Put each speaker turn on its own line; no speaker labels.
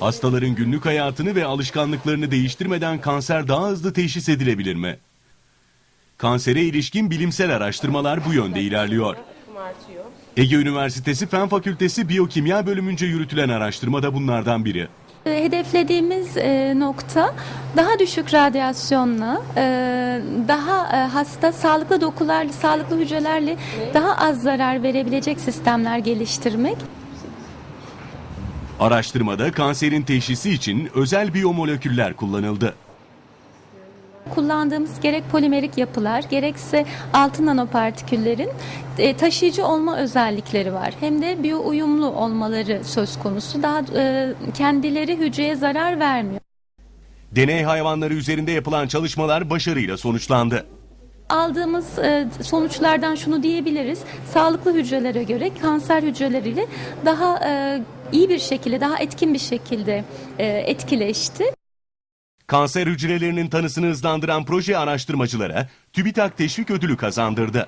Hastaların günlük hayatını ve alışkanlıklarını değiştirmeden kanser daha hızlı teşhis edilebilir mi? Kansere ilişkin bilimsel araştırmalar bu yönde ilerliyor. Ege Üniversitesi Fen Fakültesi Biyokimya bölümünce yürütülen araştırma da bunlardan biri.
E, Hedeflediğimiz e, nokta daha düşük radyasyonla, e, daha hasta sağlıklı dokularla, sağlıklı hücrelerle daha az zarar verebilecek sistemler geliştirmek.
Araştırmada kanserin teşhisi için özel biyomoleküller kullanıldı.
Kullandığımız gerek polimerik yapılar gerekse altın nanopartiküllerin e, taşıyıcı olma özellikleri var. Hem de biyo uyumlu olmaları söz konusu. Daha e, kendileri hücreye zarar vermiyor.
Deney hayvanları üzerinde yapılan çalışmalar başarıyla sonuçlandı.
Aldığımız e, sonuçlardan şunu diyebiliriz. Sağlıklı hücrelere göre kanser hücreleriyle daha e, iyi bir şekilde, daha etkin bir şekilde e, etkileşti.
Kanser hücrelerinin tanısını hızlandıran proje araştırmacılara TÜBİTAK teşvik ödülü kazandırdı.